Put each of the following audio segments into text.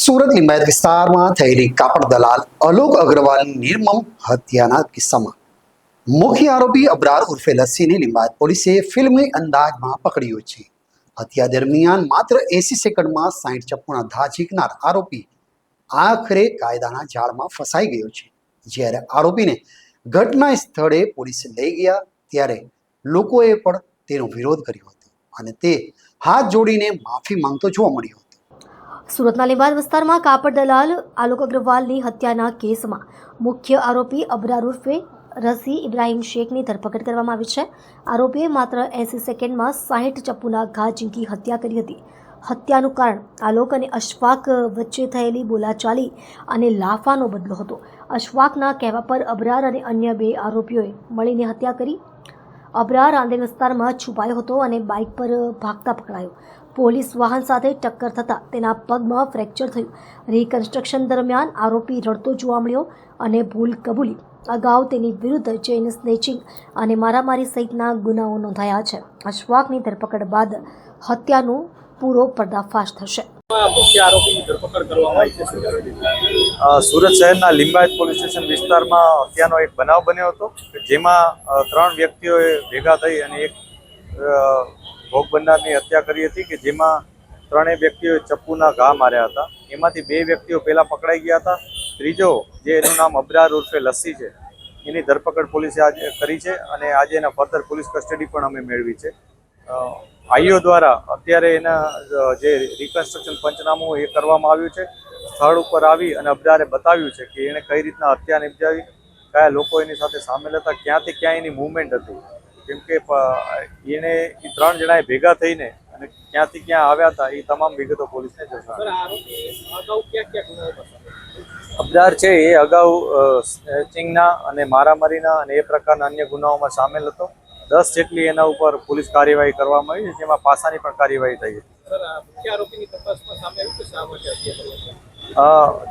સુરત લિંબાયત વિસ્તારમાં થયેલી કાપડ દલાલ, અલોક અગ્રવાલની નિર્મમ હત્યાના કિસ્સામાં. મુખ્ય આરોપી અબરાર ઉર્ફે લસ્સીને લિંબાયત પોલીસે ફિલ્મી અંદાજમાં પકડ્યો છે. હત્યા દરમિયાન માત્ર એસી સેકન્ડમાં સાઈઠ ચપ્પુના ધા ઝીકનાર આરોપી આખરે કાયદાના જાળમાં ફસાઈ ગયો છે. જ્યારે આરોપીને ઘટના સ્થળે પોલીસે લઈ ગયા, ત્યારે લોકોએ પણ તેનો વિરોધ કર્યો હતો અને તે હાથ જોડીને માફી માંગતો જોવા મળ્યો હતો. સુરતના લીંબાદ વિસ્તારમાં કાપડ દલાલ આલોક અગ્રવાલની હત્યાના કેસમાં મુખ્ય આરોપી અબરાર ઉર્ફે રસી ઇબ્રાહીમ શેખની ધરપકડ કરવામાં આવી છે. આરોપીએ માત્ર એંસી સેકન્ડમાં સાહીઠ ચપ્પુના ઘા ઝીંકી હત્યા કરી હતી. હત્યાનું કારણ આલોક અને અશફાક વચ્ચે થયેલી બોલાચાલી અને લાફાનો બદલો હતો. અશફાકના કહેવા પર અબરાર અને અન્ય બે આરોપીઓએ મળીને હત્યા કરી અબરાર આંદેર વિસ્તારમાં છુપાયો હતો અને બાઇક પર ભાગતા પકડાયો. પોલીસ વાહન સાથે ટક્કર થતાં તેના પગમાં ફ્રેક્ચર થયું. રિકન્સ્ટ્રક્શન દરમિયાન આરોપી રડતો જોવા મળ્યો અને ભૂલ કબૂલી. અગાઉ તેની વિરુદ્ધ ચેઇન સ્નેચિંગ અને મારામારી સહિતના ગુનાઓ નોંધાયા છે. અશફાકની ધરપકડ બાદ હત્યાનો પૂરો પર્દાફાશ થશે. સુરત શહેરના લિંબાયત પોલીસ સ્ટેશન વિસ્તારમાં હત્યાનો એક બનાવ બન્યો હતો જેમાં ત્રણ વ્યક્તિઓએ ભેગા થઈ અને એક ભોગ બનનારની હત્યા કરી હતી કે જેમાં ત્રણેય વ્યક્તિઓએ ચપ્પુના ઘા માર્યા હતા. એમાંથી બે વ્યક્તિઓ પહેલાં પકડાઈ ગયા હતા. ત્રીજો, જે એનું નામ અબરાર ઉર્ફે લસ્સી છે, એની ધરપકડ પોલીસે આજે કરી છે અને આજે એના ફર્ધર પોલીસ કસ્ટડી પણ અમે મેળવી છે. આઈઓ દ્વારા અત્યારે એના જે રિકન્સ્ટ્રક્શન પંચનામું એ કરવામાં આવ્યું છે. સ્થળ ઉપર આવી અને અબરારે બતાવ્યું છે કે એણે કઈ રીતના હત્યા નિપજાવી, કયા લોકો એની સાથે સામેલ હતા, ક્યાંથી ક્યાં એની મુવમેન્ટ હતી. કેમ કે એ ત્રણ જણાએ ભેગા થઈને અને ક્યાંથી ક્યાં આવ્યા હતા, એ તમામ વિગતો પોલીસને સર અબડાર છે એ અગાઉ સ્નેચિંગના અને મારામારીના અને એ પ્રકારના અન્ય ગુનાઓમાં સામેલ હતો. દસ જેટલી એના ઉપર પોલીસ કાર્યવાહી કરવામાં આવી છે જેમાં પાસાની પણ કાર્યવાહી થઈ હતી.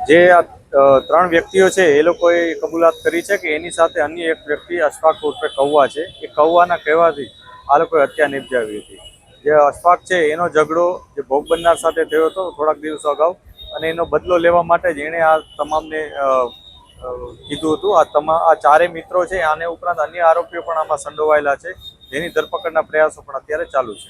જે આ ત્રણ વ્યક્તિઓ છે એ લોકોએ કબૂલાત કરી છે કે એની સાથે અન્ય એક વ્યક્તિ અશફાક ઉર્ફે કૌવા છે. એ કૌવાના કહેવાથી આ લોકોએ હત્યા નિપજાવી હતી. જે અશફાક છે એનો ઝઘડો જે ભોગ બનનાર સાથે થયો હતો થોડાક દિવસો અગાઉ અને એનો બદલો લેવા માટે જ એણે આ તમામને કીધું હતું. આ તમા, આ ચારે મિત્રો છે, આને ઉપરાંત અન્ય આરોપીઓ પણ આમાં સંડોવાયેલા છે. જેની ધરપકડના પ્રયાસો પણ અત્યારે ચાલુ છે.